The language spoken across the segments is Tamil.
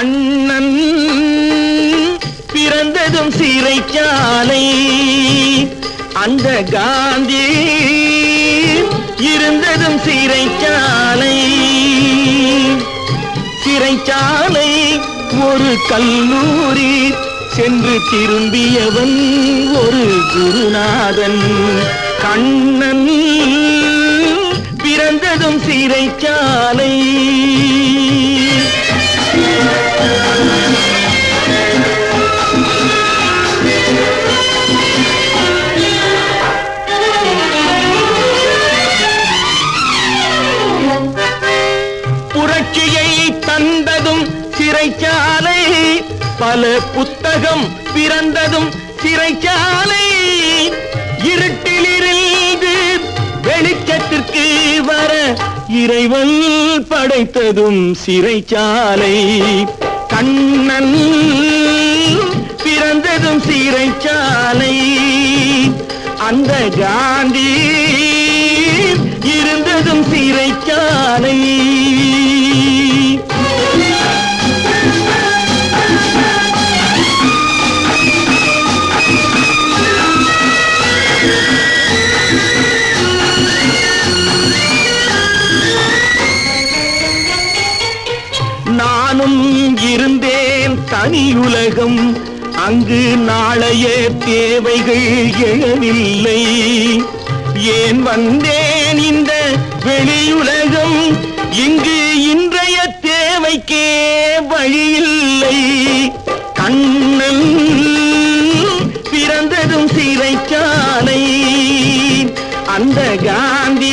அண்ணன் பிறந்ததும் சிறைச்சாலை. அந்த காந்தி இருந்ததும் சிறைச்சாலை. சிறைச்சாலை ஒரு கல்லூரி சென்று திரும்பியவன் ஒரு குருநாதன். கண்ணன் பிறந்ததும் சிறைச்சாலை. பிறந்ததும் சிறைச்சாலை பல புத்தகம் பிறந்ததும் சிறைச்சாலை. இருட்டிலிருந்து வெளிச்சத்திற்கு வர இறைவன் படைத்ததும் சிறைச்சாலை. கண்ணன் பிறந்ததும் சிறைச்சாலை. அந்த காந்தி நானும் இருந்தேன் தனியுலகம். அங்கு நாளைய தேவைகள் எழவில்லை. ஏன் வந்தேன் இந்த வெளியுலகம்? இங்கு இன்றைய தேவைக்கே வழியில்லை. கண்ணன் பிறந்ததும் சிறைச்சாலை. அந்த காந்தி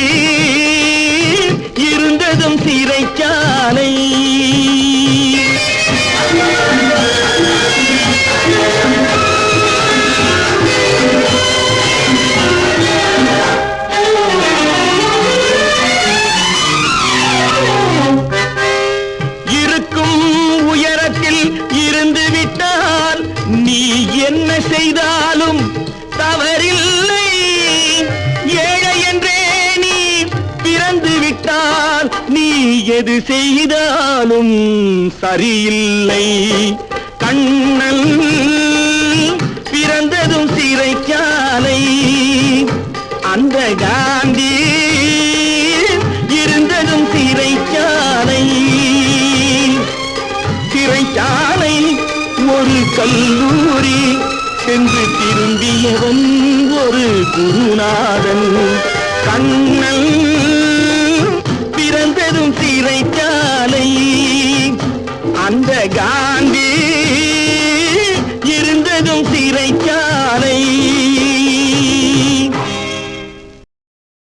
இருந்ததும் சிறைச்சாலை. என்ன செய்தாலும் தவறில்லை. ஏழை என்றே நீ பிறந்து விட்டால் நீ எது செய்தாலும் சரியில்லை. கண்ணல் பிறந்ததும் சிறைச்சாலை. அந்த காந்தி இருந்ததும் சிறைச்சாலை. சிறைச்சாலை ஒரு கல்லூரி சென்று திரும்பியவன் ஒரு குருநாதன். கண்ணன்